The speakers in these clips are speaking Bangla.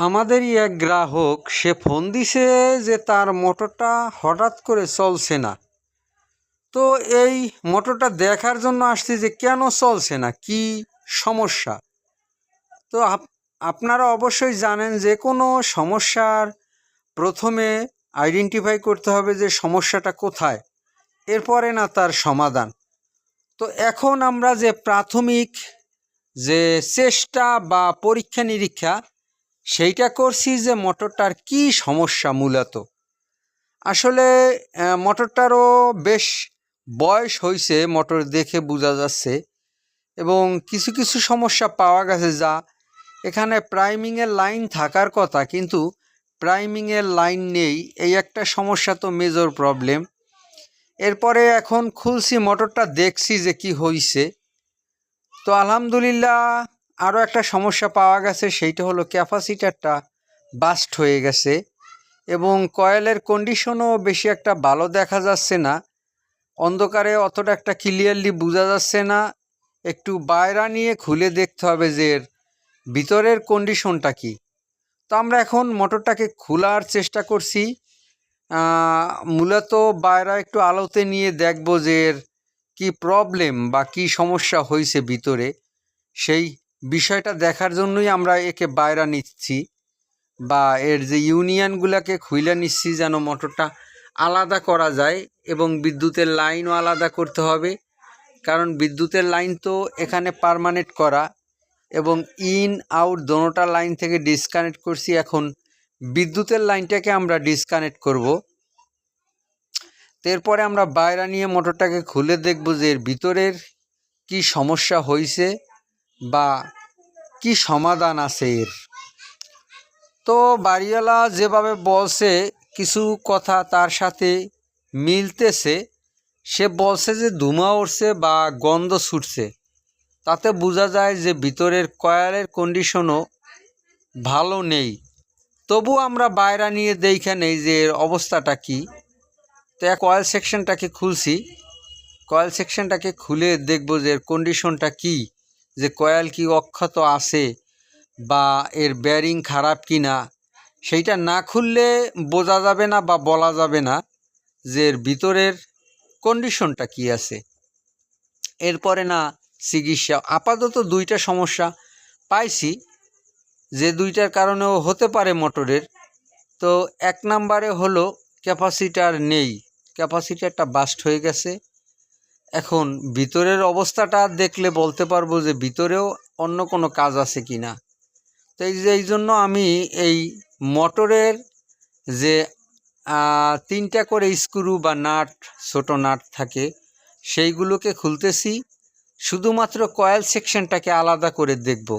আমাদেরই এক গ্রাহক, সে ফোন দিছে যে তার মোটরটা হঠাৎ করে চলছে না। তো এই মোটরটা দেখার জন্য আসছি যে কেন চলছে না? কি সমস্যা? তো আপ- আপনারা অবশ্যই জানেন যে কোনো সমস্যার প্রথমে আইডেন্টিফাই করতে হবে যে সমস্যাটা কোথায়। এরপরে না তার সমাধান। তো এখন আমরা যে প্রাথমিক যে চেষ্টা বা পরীক্ষা নিরীক্ষা সেইটা করছি যে মোটরটার কি সমস্যা মূলত? আসলে মোটরটারও বেশ বয়স হয়েছে মোটর দেখে বোঝা যাচ্ছে এবং কিছু কিছু সমস্যা পাওয়া গেছে যা এখানে প্রাইমিংয়ের লাইন থাকার কথা, কিন্তু প্রাইমিংয়ের লাইন নেই। এই একটা সমস্যা তো মেজর প্রবলেম এরপরে এখন খুলছি, মোটরটা দেখছি যে কি হয়েছে তো আলহামদুলিল্লাহ আরও একটা সমস্যা পাওয়া গেছে, সেইটা হলো ক্যাপাসিটারটা বাস্ট হয়ে গেছে এবং কয়েলের কন্ডিশনও বেশি একটা ভালো দেখা যাচ্ছে না। অন্ধকারে অতটা একটা ক্লিয়ারলি বোঝা যাচ্ছে না। একটু বাইরা নিয়ে খুলে দেখতে হবে যে এর ভিতরের কন্ডিশনটা কি। তো আমরা এখন মোটরটাকে খোলার চেষ্টা করছি। মূলত বাইরা একটু আলোতে নিয়ে দেখব যে এর কি প্রবলেম বা কি সমস্যা হয়েছে ভিতরে। সেই বিষয়টা দেখার জন্যই আমরা একে বাইরা নিচ্ছি বা এর যে ইউনিয়নগুলোকে খুইলে নিচ্ছি যেন মোটরটা আলাদা করা যায় এবং বিদ্যুতের লাইনও আলাদা করতে হবে। কারণ বিদ্যুতের লাইন তো এখানে পার্মানেন্ট করা এবং ইন আউট দোনোটা লাইন থেকে ডিসকানেক্ট করছি। এখন বিদ্যুতের লাইনটাকে আমরা ডিসকানেক্ট করব। এরপরে আমরা বাইরা নিয়ে মোটরটাকে খুলে দেখব যে এর ভিতরের কি সমস্যা হয়েছে বা কি সমাধান আছে এর? তো বাড়িওয়ালা যেভাবে বলছে, কিছু কথা তার সাথে মিলতেছে। সে বলছে যে ধুমা উঠছে বা গন্ধ ছুটছে। তাতে বোঝা যায় যে ভিতরের কয়ালের কন্ডিশনও ভালো নেই। তবু আমরা বাইরা নিয়ে দেখে নেই যে এর অবস্থাটা কি। তো এক কয়েল সেকশনটাকে খুলছি। কয়েল সেকশনটাকে খুলে দেখব যে এর কন্ডিশনটা কি। যে কয়েল কি অক্ষত আছে বা এর ব্যারিং খারাপ কি না সেইটা না খুললে বোঝা যাবে না বা বলা যাবে না যে এর ভিতরের কন্ডিশনটা কি আছে। এরপরে না, চিকিৎসা। আপাতত দুইটা সমস্যা পাইছি। যে দুইটার কারণেও হতে পারে মোটরের। তো এক নাম্বারে হলো ক্যাপাসিটার নেই। ক্যাপাসিটারটা বাস্ট হয়ে গেছে। এখন ভিতরের অবস্থাটা দেখলে বলতে পারব যে ভিতরেও অন্য কোনো কাজ আছে কি না তো এই যে, এই জন্য আমি এই মোটরের যে তিনটা করে স্ক্রু বা নাট, ছোট নাট থাকে, সেইগুলোকে খুলতেছি। শুধুমাত্র কয়েল সেকশনটাকে আলাদা করে দেখব।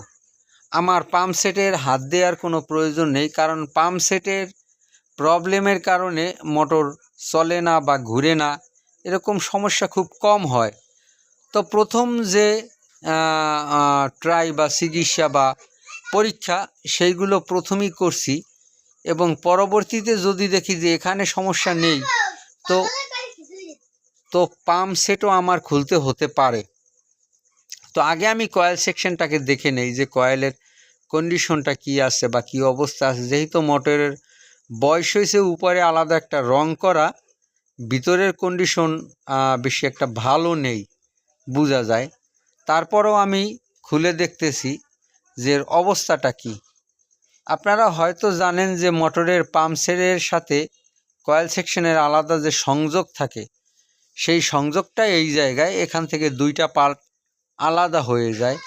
আমার পাম্প সেটের হাত দেওয়ার কোনো প্রয়োজন নেই, কারণ পাম্প সেটের প্রবলেমের কারণে মোটর চলে না বা ঘুরে না। এরকম সমস্যা খুব কম হয়। তো প্রথম যে ট্রাই বা চিকিৎসা বা পরীক্ষা, সেইগুলো প্রথমেই করছি এবং পরবর্তীতে যদি দেখি যে এখানে সমস্যা নেই, তো তো পাম্প সেটও আমার খুলতে হতে পারে। তো আগে আমি কয়েল সেকশনটাকে দেখে নেই যে কয়েলের কন্ডিশনটা কি আছে বা কি অবস্থা আছে। যেহেতু মোটরের বয়স হয়েছে, উপরে আলাদা একটা রং করা ভিতরের কন্ডিশন বেশি একটা ভালো নেই, বোঝা যায়। তারপরেও আমি খুলে দেখতেছি যে অবস্থাটা কি। আপনারা হয়তো জানেন যে মোটরের পাম্পসের সাথে কয়েল সেকশনের আলাদা যে সংযোগ থাকে, সেই সংযোগটা এই জায়গায় এখান থেকে দুইটা পার্ট আলাদা হয়ে যায়।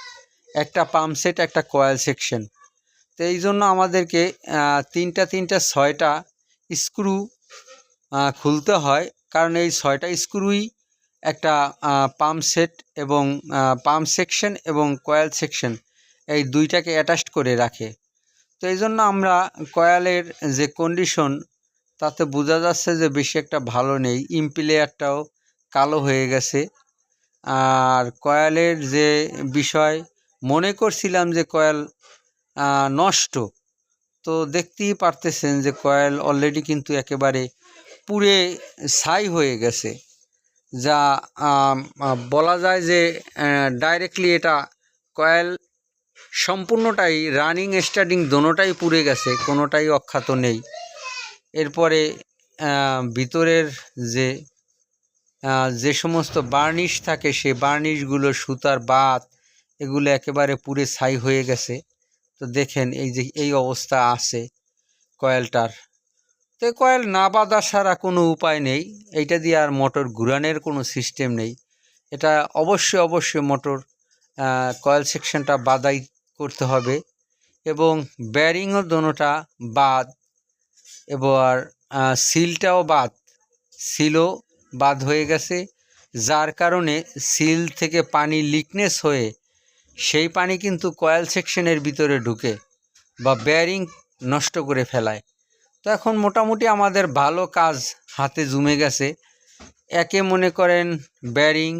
একটা পাম্প সেট একটা কয়েল সেকশন তো এই জন্য আমাদেরকে তিনটা তিনটা, ছয়টা স্ক্রু খুলতে হয়। কারণ এই ছয়টা স্ক্রুই একটা পাম্প সেট এবং পাম্প সেকশন এবং কয়েল সেকশন এই দুইটাকে অ্যাটাচড করে রাখে। তো এই জন্য আমরা কয়ালের যে কন্ডিশন, তাতে বোঝা যাচ্ছে যে বেশি একটা ভালো নেই। ইম্পিলেয়ারটাও কালো হয়ে গেছে। আর কয়ালের যে বিষয়, মনে করছিলাম যে কয়েল নষ্ট। তো দেখতেই পারতেছেন যে কয়েল অলরেডি কিন্তু একেবারে পুড়ে ছাই হয়ে গেছে, যা বলা যায় যে ডাইরেক্টলি এটা কয়েল সম্পূর্ণটাই রানিং স্টার্টিং দোনোটাই পুড়ে গেছে, কোনোটাই অক্ষত নেই। এরপরে ভিতরের যে যে সমস্ত বার্নিশ থাকে, সে বার্নিশগুলো, সুতার বাত, এগুলো একেবারে পুড়ে ছাই হয়ে গেছে। তো দেখেন, এই যে, এই অবস্থা আছে কয়েলটার। তো কয়েল না বাঁধা ছাড়া কোনো উপায় নেই। এইটা দিয়ে আর মোটর ঘুরানোর কোনো সিস্টেম নেই। এটা অবশ্যই অবশ্যই মোটর কয়েল সেকশনটা বাদাই করতে হবে এবং ব্যারিংও দোনোটা বাদ এবার সিলটাও বাদ সিলও বাদ হয়ে গেছে, যার কারণে সিল থেকে পানি লিকনেস হয়ে সেই পানি কিন্তু কয়েল সেকশনের ভিতরে ঢুকে বা ব্যারিং নষ্ট করে ফেলায়। তো এখন মোটামুটি আমাদের ভালো কাজ হাতে জমে গেছে। একে মনে করেন ব্যারিং